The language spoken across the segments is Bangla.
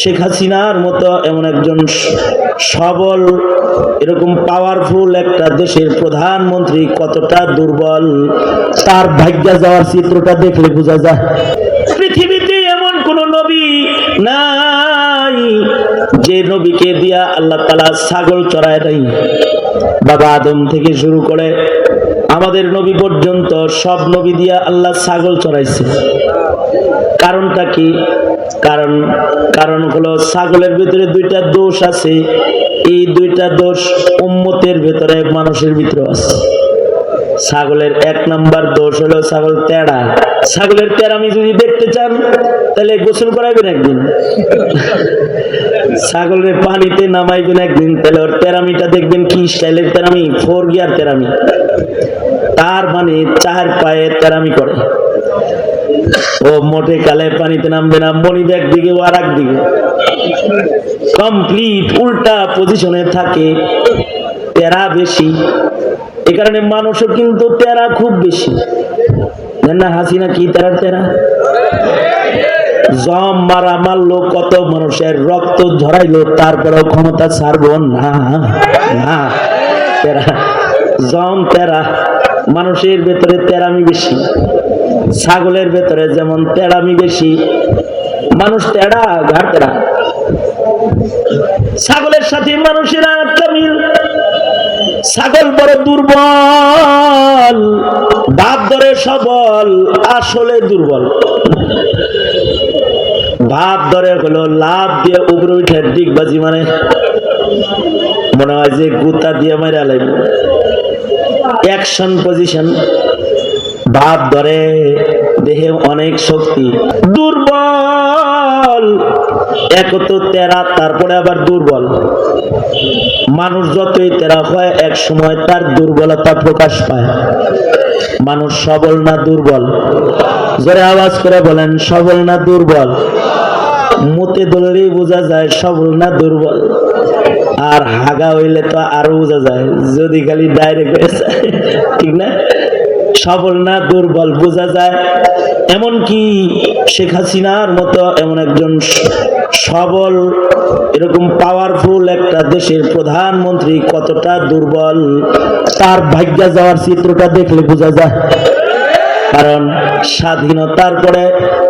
শেখ হাসিনার মতো এমন একজন সবল, এরকম পাওয়ারফুল একটা দেশের প্রধানমন্ত্রী কতটা দুর্বল, তার ভাগ্য যাওয়ার চিত্রটা দেখলে বোঝা যায়। পৃথিবীতে এমন কোন নবী নাই, যে নবীকে দিয়া আল্লাহ তালা ছাগল চড়ায় নাই। বাবা আদম থেকে শুরু করে আমাদের নবী পর্যন্ত সব নবী দিয়া আল্লাহ ছাগল চড়াইছে। কারণটা কি? কারণ কারণ হলো ছাগলের ভিতরে দুইটা দোষ আছে। এই দুইটা দোষ উম্মতের ভেতরে, মানুষের ভিতরে আছে। ছাগলের এক নাম্বার দোষ হলো ছাগল তেড়া ছাগলের তেরামি যদি দেখতে চান, তাহলে গোসল করাইবেন একদিন। ছাগলের পানিতে নামাইবেন একদিন, তাহলে ওর তেরামিটা দেখবেন কি স্টাইলের তেরামি ফোর গিয়ার তেরামি তার মানে চার পায়ে তেরামি করে। ও মোটে কালে পানিতে নামবে না মনিব একদিকে ও আর একদিকে কমপ্লিট উল্টা পজিশনে থাকে তেরা বেশি। এ কারণে মানুষও কিন্তু তেরা খুব বেশি। না হাসিনা কি তেরার তেরা? জম মারা মারলো, কত মানুষের রক্ত ঝরাইলো, তারপরেও ক্ষমতা ছাড়বো না, তেরা, জম তেরা। মানুষের ভেতরে তেরামি বেশি, ছাগলের ভেতরে যেমন তেড়ামি বেশি, মানুষ তেড়া ঘাট তেড়া। ছাগলের সাথে মানুষের মিল, ছাগল বড় দুর্বল, বাপ ধরে সবল, আসলে দুর্বল। ভাব ধরে হলো লাভ দিয়ে উপরে উঠে ডিগবাজি মানে মনে হয় যে গুতা দিয়ে মারা লাগবে অ্যাকশন পজিশন ভাব ধরে, দেহে অনেক শক্তি। দুর্বল। তেরা, তারপরে আবার দুর্বল। মানুষ যতই তেরা হয়, এক সময় তার দুর্বলতা প্রকাশ পায়। মানুষ সবল না দুর্বল? জোরে আওয়াজ করে বলেন, সবল না দুর্বল? মতে দলেরই বোঝা যায়, সবল না দুর্বল। আর হাগা হইলে তো আরও বোঝা যায়। যদি খালি ডাইরেক্ট ঠিক না? সবল না দুর্বল বোঝা যায়। এমন কি শেখ হাসিনার মতো এমন একজন সবল, এরকম পাওয়ারফুল একটা দেশের প্রধানমন্ত্রী কতটা দুর্বল, তার ভাগ্য যাওয়ার চিত্রটা দেখলে বোঝা যায়। কারণ স্বাধীনতার পরে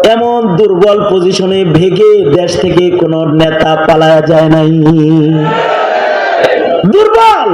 এমন দুর্বল পজিশনে ভেগে দেশ থেকে কোনো নেতা পালায়া যায় নাই। দুর্বল!